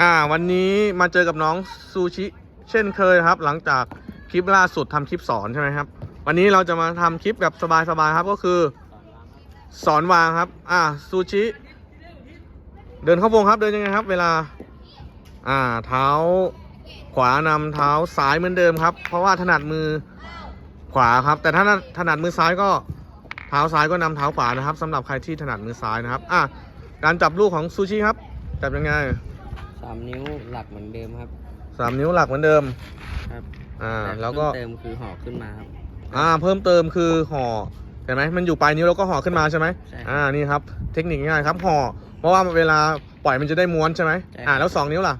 อ่าวันนี้มาเจอกับน้องซูชิ เช่นเคยครับ หลังจากคลิปล่าสุดทำคลิปสอนใช่ไหมครับ วันนี้เราจะมาทำคลิปแบบสบายๆครับก็คือ สอนวางครับ อ่าซูชิ เดินเข้าวงครับเดินยังไงครับ เวลา อ่าเท้าขวานำเท้าซ้ายเหมือนเดิมครับ เพราะว่าถนัดมือขวาครับ แต่ถ้าถนัดมือซ้ายก็เท้าซ้ายก็นำเท้าขวานะครับสำหรับใครที่ถนัดมือซ้ายนะครับ อะการจับลูกของซูชิครับจับยังไง สามนิ้วหลักเหมือนเดิมครับสามนิ้วหลักเหมือนเดิมครับอ่าต่แล้วก็เพิ่มเติมคือห่อขึ้นมาครับอ่าเพิ่มเติมคือห่อเห็นไหมมันอยู่ปลายนิ้วแล้วก็ห่อขึ้นมาใช่ไหมใช่ครับอ่านี่ครับเทคนิคง่ายๆครับห่อเพราะว่าเวลาปล่อยมันจะได้ม้วนใช่ไหมใช่ครับอ่าแล้วสองนิ้วล่ะ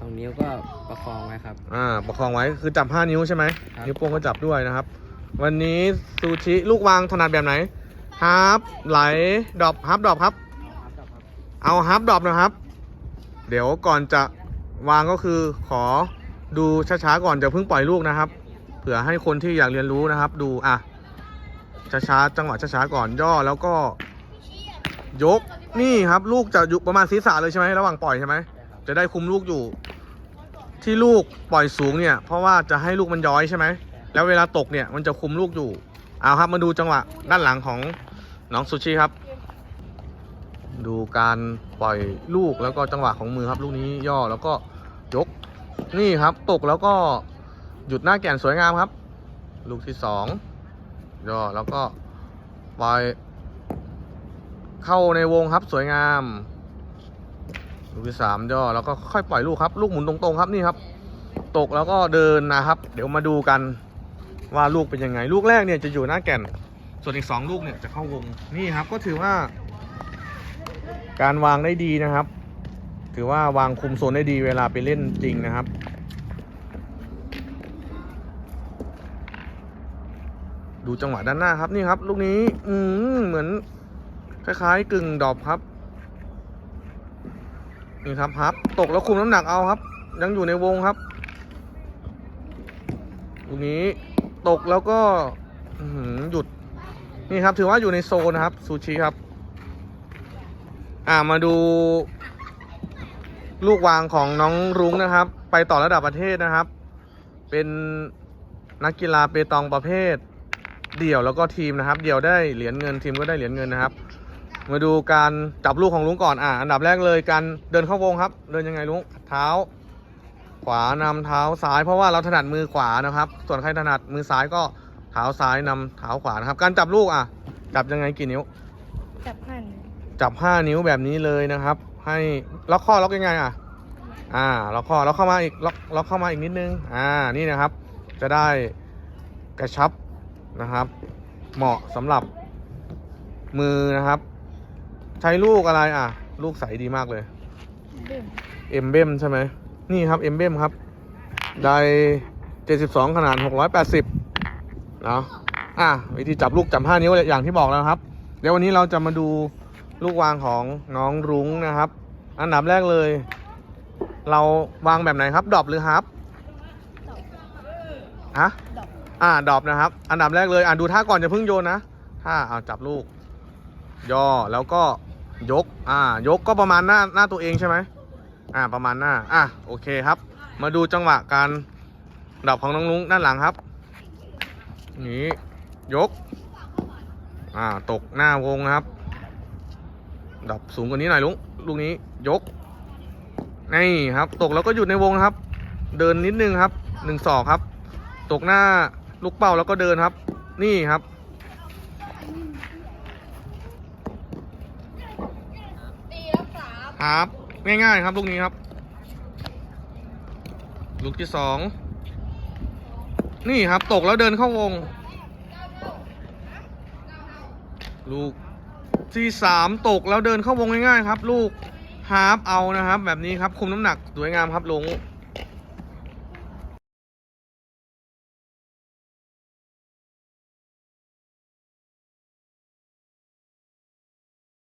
สองนิ้วก็ประคองไว้ครับอ่าประคองไว้คือจับห้านิ้วใช่ไหมครับนิ้วโป้งก็จับด้วยนะครับ วันนี้ซูชิลูกวางถนัดแบบไหนฮาร์ปไหลดรอปฮาร์ปดรอปครับ เอาฮาร์ปดรอปนะครับ เดี๋ยวก่อนจะวางก็คือขอดูช้าๆก่อนจะเพิ่งปล่อยลูกนะครับ เผื่อให้คนที่อยากเรียนรู้นะครับ ดูอะช้าๆจังหวะช้าๆก่อนย่อแล้วก็ ยกนี่ครับ ลูกจะอยู่ประมาณศีรษะเลยใช่ไหมระหว่างปล่อยใช่ไหมจะได้คุมลูกอยู่ ที่ลูกปล่อยสูงเนี่ย เพราะว่าจะให้ลูกมันย้อยใช่ไหมแล้วเวลาตกเนี่ยมันจะคุมลูกอยู่เอาครับมาดูจังหวะด้านหลังของน้องซูชิครับ ดูการปล่อยลูกแล้วก็จังหวะของมือครับ ลูกนี้ย่อแล้วก็ยก นี่ครับตกแล้วก็หยุดหน้าแก่นสวยงามครับ ลูกที่สองย่อแล้วก็ปล่อย เข้าในวงครับสวยงาม ลูกที่สามย่อแล้วก็ค่อยปล่อยลูกครับ ลูกหมุนตรงๆครับนี่ครับ ตกแล้วก็เดินนะครับ เดี๋ยวมาดูกันว่าลูกเป็นยังไง ลูกแรกเนี่ยจะอยู่หน้าแก่น ส่วนอีกสองลูกเนี่ยจะเข้าวงนี่ครับก็ถือว่า การวางได้ดีนะครับ ถือว่าวางคุมโซนได้ดีเวลาไปเล่นจริงนะครับ ดูจังหวะด้านหน้าครับนี่ครับ ลูกนี้ อืเหมือน คล้ายๆ กึ่งดอปครับนี่ครับพับตกแล้วคุมน้ำหนักเอาครับ ยังอยู่ในวงครับลูกนี้ตกแล้วก็หืหยุด นี่ครับถือว่าอยู่ในโซนนะครับซูชิครับ อ่ามาดู ลูกวางของน้องรุ้งนะครับ ไปต่อระดับประเทศนะครับ เป็นนักกีฬาเปตองประเภท เดี่ยวแล้วก็ทีมนะครับ เดี่ยวได้เหรียญเงินทีมก็ได้เหรียญเงินนะครับ มาดูการจับลูกของลุงก่อนอะอันดับแรกเลยการเดินเข้าวงครับ เดินยังไงลุงเท้า ขวานำเท้าซ้าย เพราะว่าเราถนัดมือขวานะครับ ส่วนใครถนัดมือซ้ายก็เท้าซ้ายนำเท้าขวานะครับ การจับลูกอะจับยังไงกี่นิ้วจับหั่น จับ5นิ้วแบบนี้เลยนะครับ ให้ล็อกข้อล็อกยังไงอะ อ่าล็อกข้อล็อกเข้ามาอีกล็อกล็อกเข้ามาอีกนิดนึง อ่านี่นะครับ จะได้กระชับนะครับ เหมาะสำหรับมือนะครับ ใช้ลูกอะไรอะ ลูกใสดีมากเลยบึ้มเอ็มเบมใช่ไหมนี่ครับเอ็มเบมครับ ได72ขนาด680เนาะอะวิธีจับลูกจับ5นิ้วอย่างที่บอกแล้วครับ เดี๋ยววันนี้เราจะมาดู ลูกวางของน้องรุ้งนะครับ อันดับแรกเลย เราวางแบบไหนครับดอปหรือฮับฮะอ่าดอปนะครับ อันดับแรกเลยอ่าดูท่าก่อนจะพิ่งโยนนะท่าเอาจับลูก ย่อแล้วก็ยกอ่ายกก็ประมาณหน้าหน้าตัวเองใช่ไหมอ่าประมาณหน้าอะโอเคครับ มาดูจังหวะการดอปของน้องลุงด้านหลังครับนี้ยกอ่าตกหน้าวงนะครับ ดรอปสูงกว่านี้หน่อยลุงลูกนี้ยกนี่ครับ ตกแล้วก็หยุดในวงครับ เดินนิดนึงครับหนึ่งศอกครับ ตกหน้าลูกเป้าแล้วก็เดินครับ นี่ครับตีแล้วปราบครับง่ายๆครับลูกนี้ครับ ลูกที่สองนี่ครับ ตกแล้วเดินเข้าวง ลูก ที่สามตกแล้วเดินเข้าวงง่ายๆครับ ลูกฮาร์ปเอานะครับ แบบนี้ครับคุมน้ำหนักสวยงามครับลง